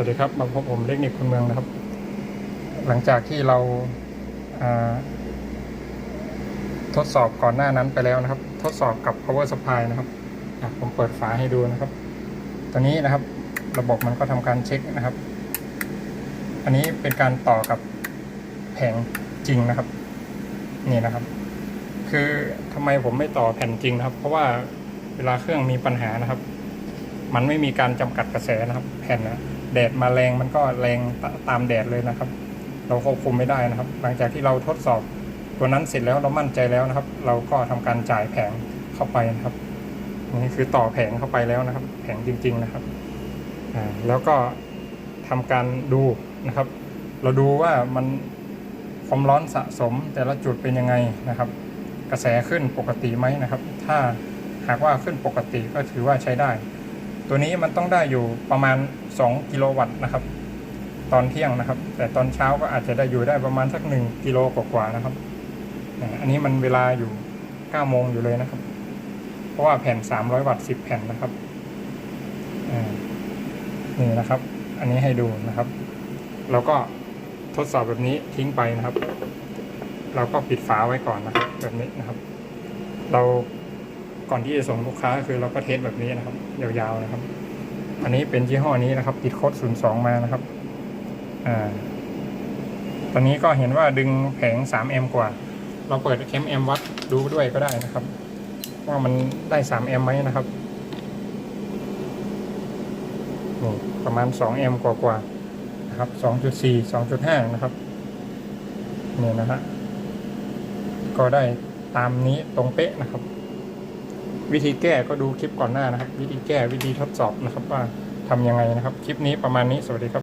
วัสดีครับมาพบผมเทคนิคคนเมืองนะครับ หลังจากที่เราาทดสอบก่อนหน้านั้นไปแล้วนะครับ ทดสอบกับ power supply นะครับอะผมเปิดฝาให้ดูนะครับ ตอนนี้นะครับ ระบบมันก็ทำการเช็คนะครับ อันนี้เป็นการต่อกับแผงจริงนะครับ นี่นะครับ คือทำไมผมไม่ต่อแผ่นจริงนะครับ เพราะว่าเวลาเครื่องมีปัญหานะครับ มันไม่มีการจำกัดกระแสนะครับ แผ่นนะ แดดมาแรงมันก็แรงตตามแดดเลยนะครับ เราควบคุมไม่ได้นะครับ หลังจากที่เราทดสอบตัวนั้นเสร็จแล้วเรามั่นใจแล้วนะครับ เราก็ทำการจ่ายแผงเข้าไปนะครับนี่คือต่อแผงเข้าไปแล้วนะครับ แผงจริง ๆนะครับแล้วก็ทำการดูนะครับ เราดูว่ามันความร้อนสะสมแต่ละจุดเป็นยังไงนะครับ กระแสขึ้นปกติไหมนะครับ ถ้าหากว่าขึ้นปกติก็ถือว่าใช้ได้ ตัวนี้มันต้องได้อยู่ประมาณ 2 กิโลวัตต์นะครับ ตอนเที่ยงนะครับ แต่ตอนเช้าก็อาจจะได้อยู่ได้ประมาณสัก 1 กิโลกว่าๆนะครับ อันนี้มันเวลาอยู่9โมงอยู่เลยนะครับ เพราะว่าแผ่น 300 วัตต์ 10 แผ่นนะครับนี่นะครับ อันนี้ให้ดูนะครับเราก็ทดสอบแบบนี้ทิ้งไปนะครับ เราก็ปิดฝาไว้ก่อนนะครับ แบบนี้นะครับ เรา ก่อนที่จะส่งลูกค้าคือเราก็เทสแบบนี้นะครับ ยาวๆนะครับ อันนี้เป็นยี่ห้อนี้นะครับ ติดโค้ด02 มานะครับอ่าตอนนี้ก็เห็นว่าดึงแผง3แอมกว่า เราเปิดแคมแอมวัดดูด้วยก็ได้นะครับ ว่ามันได้3แอมไหมนะครับนี่ประมาณ2แอมกว่าๆนะครับ2.4 2.5 นะครับนี่นะฮะก็ได้ตามนี้ตรงเป๊ะนะครับ วิธีแก้ก็ดูคลิปก่อนหน้านะครับ วิธีแก้วิธีทดสอบนะครับว่าทำยังไงนะครับ คลิปนี้ประมาณนี้สวัสดีครับ